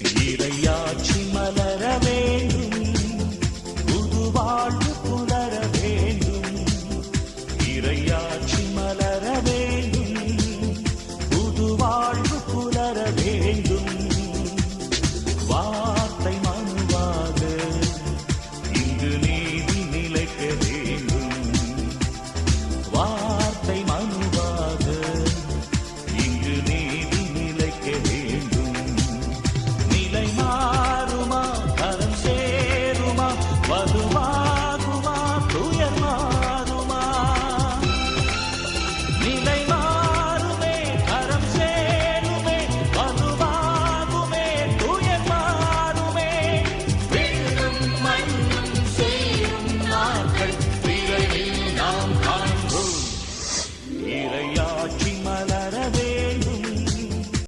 இரையாட்சி மலர வேண்டும். புது வாழ்வு புலர வேண்டும். இரையாட்சி Quando mais...